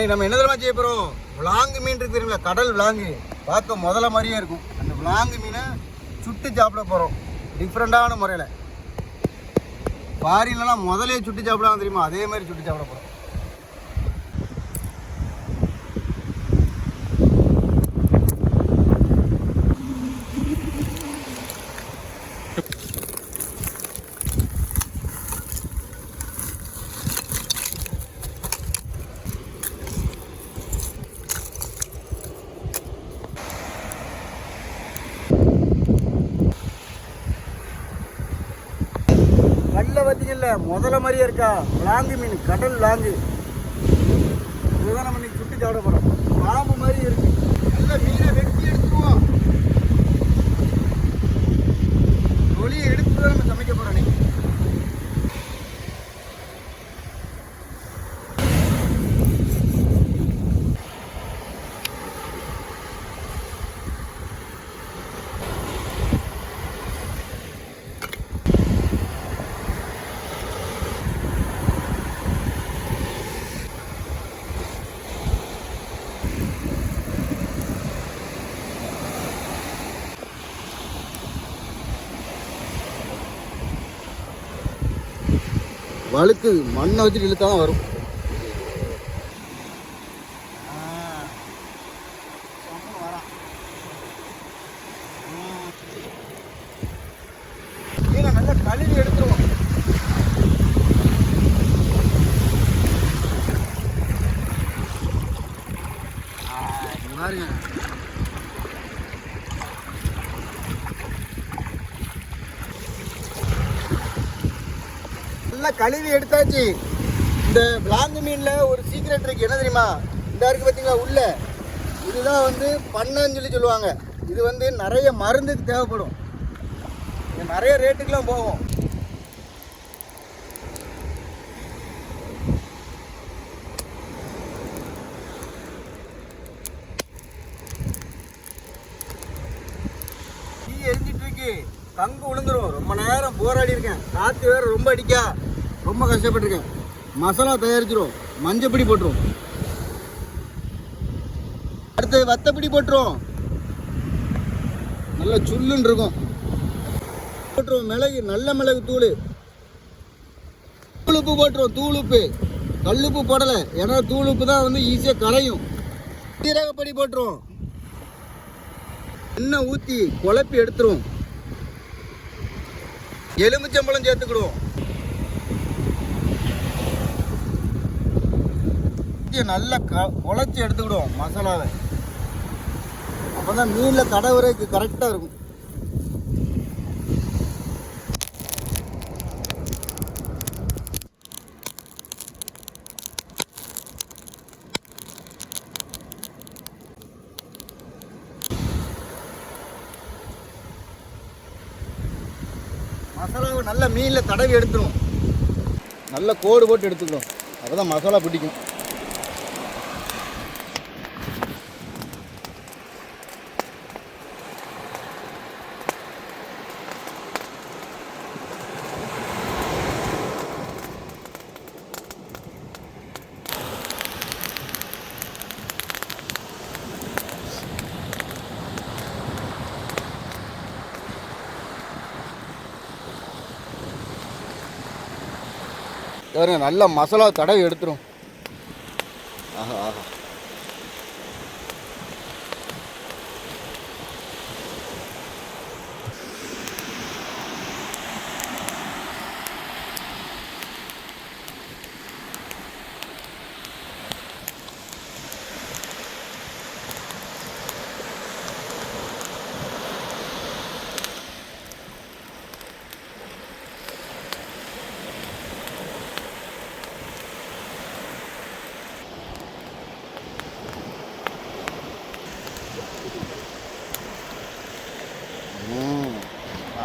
இன்னைக்கு நம்ம என்ன தெரியுமா செய்ய போகிறோம் விலாங்கு மீன் இருக்கு தெரியுங்களா கடல் விலாங்கு பார்க்க முதல்ல மாதிரியே இருக்கும். அந்த விலாங்கு மீனை சுட்டு சாப்பிட போகிறோம் டிஃப்ரெண்டான முறையில். ஃபாரின்லலாம் முதலே சுட்டு சாப்பிடுவாங்க தெரியுமா? அதே மாதிரி சுட்டு சாப்பிட போகிறோம் முதல்ல மாதிரியே இருக்கா? லாங்கு மீன் கடல் லாங்கு. இதுதான் நம்ம இன்னைக்கு சுட்டு சாப்பிட போகிறோம் பாம்பு மாதிரி இருக்கு. நல்ல மீனை வெட்டி எடுத்துருவோம். ஒளியை எடுத்து தான் நம்ம சமைக்க போகிறோம் இன்னைக்கு. வழுக்கு மண்ணை வச்சுட்டு இழுத்தா தான் வரும். மீனை நல்லா கழுவி எடுத்துருவோம் ஆ, இங்க பாருங்க. நல்லா கழுவி எடுத்தாச்சு. இந்த பிளாந்து மீனில் ஒரு சீக்ரெட் இருக்குது என்ன தெரியுமா? இந்த இருக்கு பார்த்தீங்களா உள்ள. இதுதான் வந்து பண்ணன்னு சொல்லி சொல்லுவாங்க. இது வந்து நிறைய மருந்துக்கு தேவைப்படும். இது நிறைய ரேட்டுக்கெலாம் போகும். தீ எரிஞ்சிட்டு இருக்கு. தங்கு விழுந்துரும் ரொம்ப நேரம் போராடி இருக்கேன். காற்று வேற ரொம்ப அடிக்கா. ரொம்ப கஷ்டப்பட்டிருக்கேன். மசாலா தயாரிச்சிரும் மஞ்சப்பிடி போட்டுரும் அடுத்து வத்தப்பொடி போட்டுரும் நல்ல சுல்லுன்னு இருக்கும். போட்டுருவோம் மிளகு நல்ல மிளகு தூள். தூளுப்பு போட்டுருவோம் தூளுப்பு. கல்லுப்பு போடலை. ஏன்னா தூளுப்பு தான் வந்து ஈஸியாக கரையும். சீரகப்பொடி போட்டுருவோம். எண்ணெய் ஊற்றி குழப்பி எடுத்துருவோம். எலுமிச்சம்பழம் சேர்த்துக்கிடுவோம். இதை நல்லா க குழச்சி எடுத்துக்கிடுவோம் மசாலாவை. அப்போ தான் மீனில் தடவுறதுக்கு கரெக்டாக இருக்கும். மசாலாவை நல்லா மீனில் தடவி எடுத்துரும் நல்ல கோடு போட்டு எடுத்துக்கணும் அப்போ தான் மசாலா பிடிக்கும். பாருங்க நல்லா மசாலா தடவி எடுத்துரும். ஆஹா ஆஹா.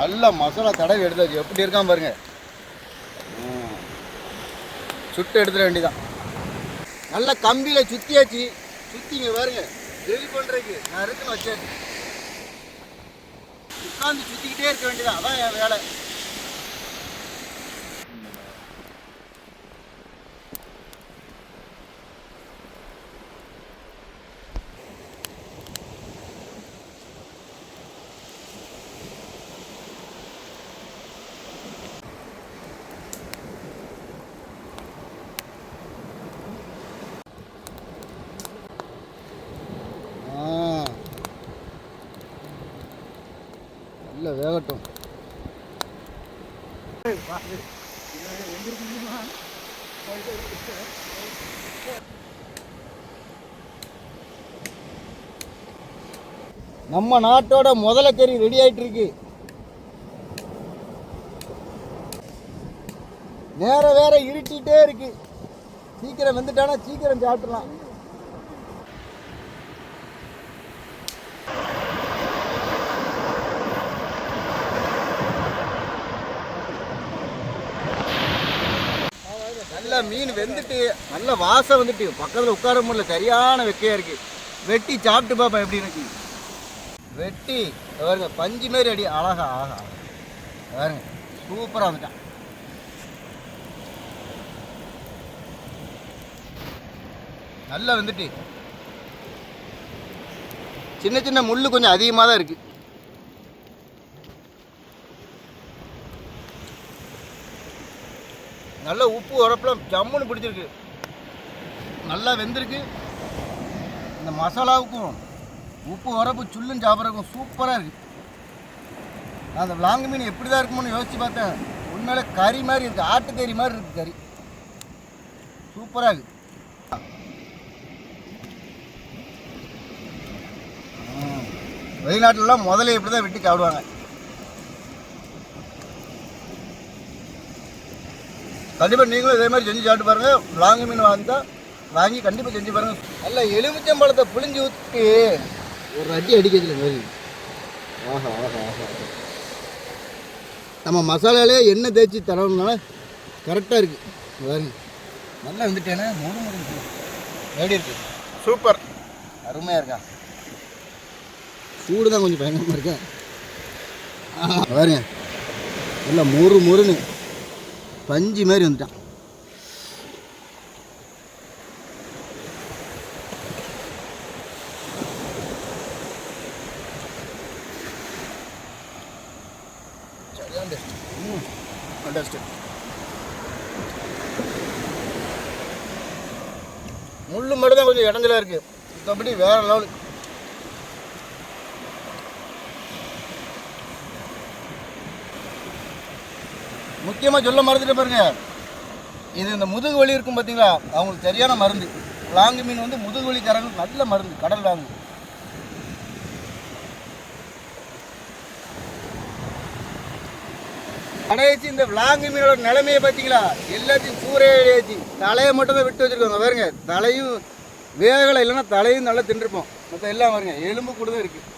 நல்ல மசாலா தடவி எடுத்தாச்சு எப்படி இருக்கான் பாருங்க. சுட்டு எடுத்துட வேண்டியதான் நல்ல கம்பியில் சுத்தியாச்சு. சுத்திங்க பாருங்க. கிரில் பண்ணுறதுக்கு நான் இருக்குன்னு வச்சாச்சு. உட்காந்து சுற்றிக்கிட்டே இருக்க வேண்டியதான் அதான் என் வேலை. இல்லை வேகட்டும். நம்ம நாட்டோட முதல கறி ரெடி ஆயிட்டு இருக்கு. நேர வேற இருட்டிகிட்டே இருக்கு. சீக்கிரம் வந்துட்டானா சீக்கிரம் சாப்பிடலாம். நல்லா மீன் வெந்துட்டு நல்ல வாசம் வந்துட்டு பக்கத்தில் உட்கார முடியல சரியான வெக்கையா இருக்கு. வெட்டி சாப்பிட்டு பாப்பா எப்படி இருக்கு. வெட்டி பாருங்க பஞ்சு மாரி அடி அழகா ஆகா இதோ பாருங்க சூப்பராக வந்துட்டான் நல்லா வந்துட்டு. சின்ன சின்ன முள்ளு கொஞ்சம் அதிகமாக தான் இருக்கு. நல்ல உப்பு உரப்புலாம் ஜம்முன்னு பிடிச்சிருக்கு. நல்லா வெந்திருக்கு. இந்த மசாலாவுக்கும் உப்பு உரப்பு சுள்ளும் சாப்பிட்றதுக்கும் சூப்பராக இருக்குது அந்த லாங்கு மீன் எப்படி தான் இருக்குமோன்னு யோசித்து பார்த்தேன். உண்மையில கறி மாதிரி இருக்குது ஆட்டுக்கறி மாதிரி இருக்குது கறி. சூப்பராக இருக்குது வெளிநாட்டிலலாம் முதல்ல இப்படி தான் வெட்டி சாப்பிடுவாங்க. கண்டிப்பாக நீங்களும் இதே மாதிரி செஞ்சு சாப்பிட்டு பாருங்க. லாங்கு மீன் வாங்கிட்டா வாங்கி கண்டிப்பாக செஞ்சு பாருங்க. நல்ல எலுமிச்சம்பழத்தை புளிஞ்சு ஊற்றி ஒரு அடி அடிக்கிறதுல மாதிரி. ஆஹா ஆஹா ஆஹா. நம்ம மசாலாலே எண்ணெய் தேய்ச்சி தரணும்னால கரெக்டாக இருக்கு. பாருங்க. நல்லா வந்துட்டேனே மூணு மூணு எப்படி இருக்கு? சூப்பர். அருமையாக இருக்கா? சூடு தான் கொஞ்சம் பயங்கரமாக இருக்கா? ஆஹா, பாருங்க. நல்லா முறு முறுன்னு. பஞ்சு மாதிரி வந்துட்டான். ம், முள்ளு மட்டும் தான் கொஞ்சம் இடஞ்சலாக இருக்குது மற்றபடி வேற லெவலுக்கு முக்கியமாக சொல்ல மறந்துட்டு பாருங்க. இது இந்த முதுகு வலி இருக்கும் பார்த்தீங்களா அவங்களுக்கு சரியான மருந்து. லாங்கு மீன் வந்து முதுகு வலி தரங்களுக்கு நல்ல மருந்து. கடல் லாங்கு. கடைசி இந்த விலாங்கு மீனோட நிலைமையை பார்த்தீங்களா எல்லாத்தையும் சூறையாச்சு தலையை மட்டும் தான் விட்டு வச்சிருக்காங்க. பாருங்க தலையும் வேகலை இல்லைன்னா தலையும் நல்லா தின்றுப்போம் மொத்தம் எல்லாம் பாருங்க எலும்பு கூட தான் இருக்குது